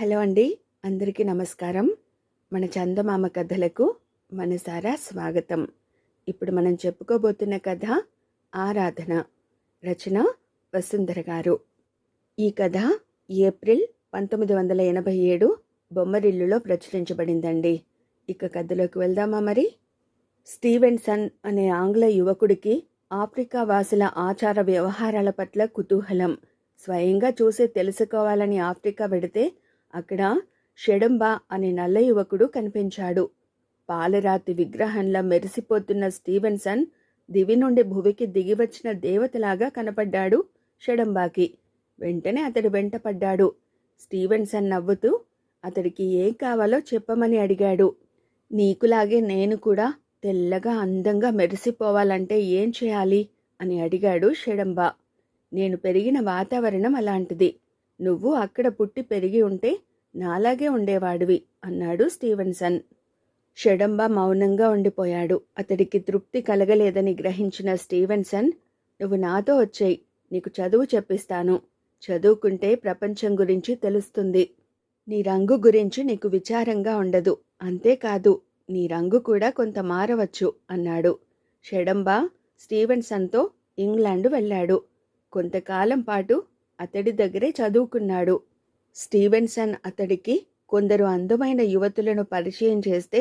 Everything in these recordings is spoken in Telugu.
హలో అండి అందరికీ నమస్కారం. మన చందమామ కథలకు మనసారా స్వాగతం. ఇప్పుడు మనం చెప్పుకోబోతున్న కథ ఆరాధన రచన వసుంధర గారు. ఈ కథ ఏప్రిల్ పంతొమ్మిది వందల ఎనభై ఏడు బొమ్మరిల్లులో ప్రచురించబడిందండి. ఇక కథలోకి వెళ్దామా మరి? స్టీవెన్సన్ అనే ఆంగ్ల యువకుడికి ఆఫ్రికా వాసుల ఆచార వ్యవహారాల పట్ల కుతూహలం. స్వయంగా చూసి తెలుసుకోవాలని ఆఫ్రికా వెడితే అక్కడ షడంబ అనే నల్ల యువకుడు కనిపించాడు. పాలరాతి విగ్రహంలా మెరిసిపోతున్న స్టీవెన్సన్ దివి నుండి భువికి దిగివచ్చిన దేవతలాగా కనపడ్డాడు షడంబాకి. వెంటనే అతడు వెంటపడ్డాడు. స్టీవెన్సన్ నవ్వుతూ అతడికి ఏం కావాలో చెప్పమని అడిగాడు. నీకులాగే నేను కూడా తెల్లగా అందంగా మెరిసిపోవాలంటే ఏం చేయాలి? అని అడిగాడు షడంబ. నేను పెరిగిన వాతావరణం అలాంటిది. నువ్వు అక్కడ పుట్టి పెరిగి ఉంటే నాలాగే ఉండేవాడివి అన్నాడు స్టీవెన్సన్. షడంబ మౌనంగా ఉండిపోయాడు. అతడికి తృప్తి కలగలేదని గ్రహించిన స్టీవెన్సన్ నువ్వు నాతో వచ్చేయి నీకు చదువు చెప్పిస్తాను. చదువుకుంటే ప్రపంచం గురించి తెలుస్తుంది. నీ రంగు గురించి నీకు విచారంగా ఉండదు. అంతేకాదు నీ రంగు కూడా కొంత మారవచ్చు అన్నాడు. షడంబ స్టీవెన్సన్తో ఇంగ్లాండ్ వెళ్ళాడు. కొంతకాలం పాటు అతడి దగ్గరే చదువుకున్నాడు. స్టీవెన్సన్ అతడికి కొందరు అందమైన యువతులను పరిచయం చేస్తే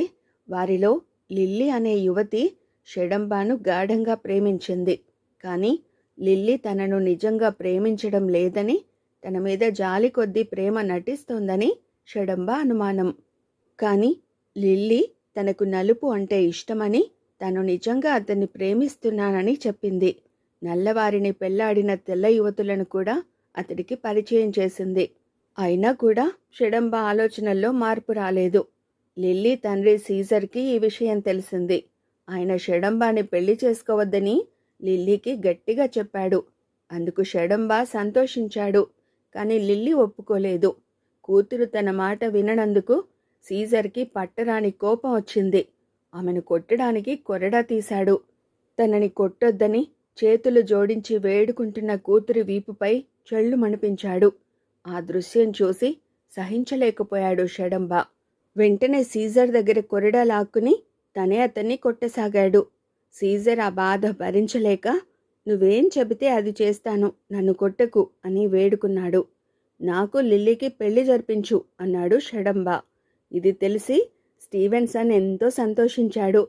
వారిలో లిల్లీ అనే యువతి షడంబాను గాఢంగా ప్రేమించింది. కానీ లిల్లీ తనను నిజంగా ప్రేమించడం లేదని తన మీద జాలి కొద్దీ ప్రేమ నటిస్తోందని షడంబ అనుమానం. కానీ లిల్లీ తనకు నలుపు అంటే ఇష్టమని తను నిజంగా అతన్ని ప్రేమిస్తున్నానని చెప్పింది. నల్లవారిని పెళ్ళాడిన తెల్ల యువతులను కూడా అతడికి పరిచయం చేసింది. అయినా కూడా షెడంబ ఆలోచనల్లో మార్పు రాలేదు. లిల్లీ తండ్రి సీజర్కి ఈ విషయం తెలిసింది. ఆయన షడంబాని పెళ్ళి చేసుకోవద్దని లిల్లీకి గట్టిగా చెప్పాడు. అందుకు షడంబ సంతోషించాడు. కానీ లిల్లీ ఒప్పుకోలేదు. కూతురు తన మాట విననందుకు సీజర్కి పట్టరాని కోపం వచ్చింది. ఆమెను కొట్టడానికి కొరడా తీశాడు. తనని కొట్టొద్దని చేతులు జోడించి వేడుకుంటున్న కూతురి వీపుపై చెళ్ళు మణిపించాడు. ఆ దృశ్యం చూసి సహించలేకపోయాడు షడంబ వెంటనే సీజర్ దగ్గర కొరడా లాక్కుని తనే అతన్ని కొట్టసాగాడు. సీజర్ ఆ బాధ భరించలేక నువ్వేం చెబితే అది చేస్తాను నన్ను కొట్టకు అని వేడుకున్నాడు. నాకు లిల్లీకి పెళ్ళి జరిపించు అన్నాడు షడంబా ఇది తెలిసి స్టీవెన్సన్ ఎంతో సంతోషించాడు.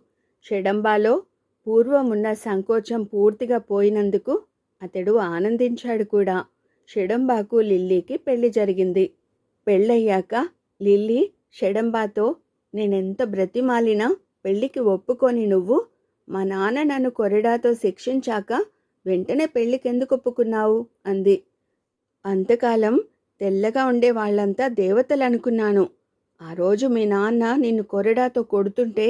షడంబాలో పూర్వమున్న సంకోచం పూర్తిగా పోయినందుకు అతడు ఆనందించాడు కూడా. షెడంబాకు లిల్లీకి పెళ్ళి జరిగింది. పెళ్ళయ్యాక లిల్లీ షెడంబాతో నేనెంత బ్రతిమాలినా పెళ్ళికి ఒప్పుకొని నువ్వు మా నాన్న నన్ను కొరడాతో శిక్షించాక వెంటనే పెళ్ళికెందుకు ఒప్పుకున్నావు? అంది. అంతకాలం తెల్లగా ఉండే వాళ్ళంతా దేవతలు అనుకున్నాను ఆ రోజు మీ నాన్న నిన్ను కొరడాతో కొడుతుంటే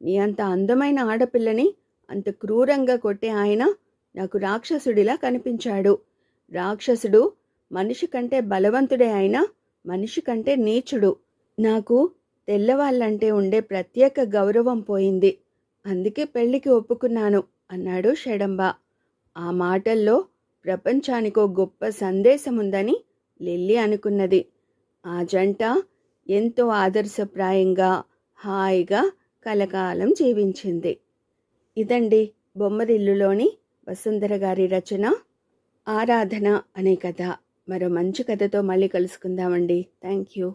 నీ అంత అందమైన ఆడపిల్లని అంత క్రూరంగా కొట్టే ఆయన నాకు రాక్షసుడిలా కనిపించాడు. రాక్షసుడు మనిషి కంటే బలవంతుడే అయినా మనిషి కంటే నీచుడు. నాకు తెల్లవాళ్ళంటే ఉండే ప్రత్యేక గౌరవం పోయింది. అందుకే పెళ్ళికి ఒప్పుకున్నాను అన్నాడు షడంబ. ఆ మాటల్లో ప్రపంచానికో గొప్ప సందేశం ఉందని లిల్లీ అనుకున్నది. ఆ జంట ఎంతో ఆదర్శప్రాయంగా హాయిగా కలకాలం జీవించింది. ఇదండి బొమ్మరిల్లులోని వసుంధర గారి రచన. ఆరాధన అనే కథ. మరో మంచి కథతో మళ్ళీ కలుసుకుందామండి. Thank you